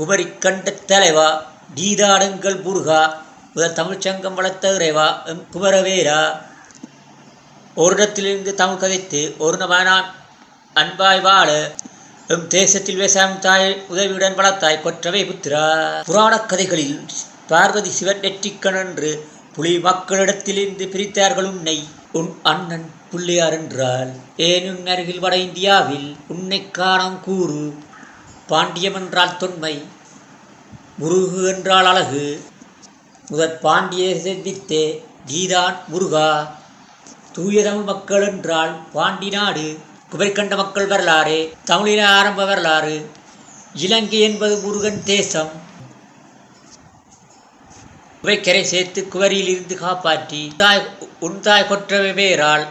குமரி தலைவா நீதாடுங்கள் முருகா முதல் தமிழ்ச்சங்கம் வளர்த்த இறைவா எம் குமரவேரா. ஓரிடத்திலிருந்து தமிழ் கதைத்து ஒரு நவனாம் அன்பாய் வாழ எம் தேசத்தில் வேசாயம் தாய் உதவியுடன் வளர்த்தாய் கொற்றவை புத்திரா. புராணக் கதைகளில் பார்வதி சிவன் நெற்றிக்கணன்று புலி மக்களிடத்திலிருந்து பிரித்தார்கள் உன்னை உன் அண்ணன் புள்ளியார் என்றால் ஏன் உன் அருகில் வட இந்தியாவில் உன்னை காணம் கூறு? பாண்டியம் என்றால் தொன்மை முருகு என்றால் அழகு. முதற் பாண்டியை சிந்தித்தே கீதான் முருகா. தூய மக்கள் என்றால் பாண்டி நாடு குபரிக்கண்ட மக்கள் வரலாறு தமிழின ஆரம்ப வரலாறு. இலங்கை என்பது முருகன் தேசம். குவைக்கரை சேர்த்து குவரியில் இருந்து காப்பாற்றி தாய் உன் தாய் கொற்றவை பெயரால்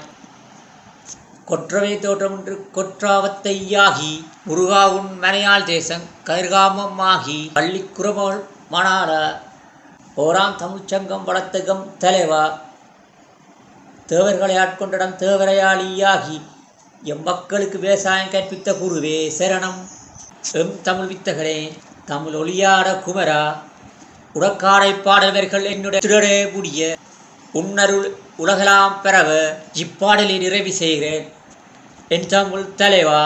கொற்றவை தோற்றம் என்று கொற்றாவத்தையாகி முருகா உன் மனையாள் தேசம் கதிர்காமம் ஆகி குரமோள் மணால ஓராம் தமிழ்ச்சங்கம் வளர்த்தகம் தலைவா தேவர்களை ஆட்கொண்டிடம் தேவரையாளியாகி எம் மக்களுக்கு விவசாயம் கற்பித்த குருவே சரணம். எம் தமிழ் வித்தகரே தமிழ் ஒளியாட குமரா உடக்காடை பாடல்வர்கள் என்னுடைய முடிய உன்னருள் உலகலாம் பெறவ இப்பாடலை நிறைவு செய்கிறேன். என் தமிழ் தலைவா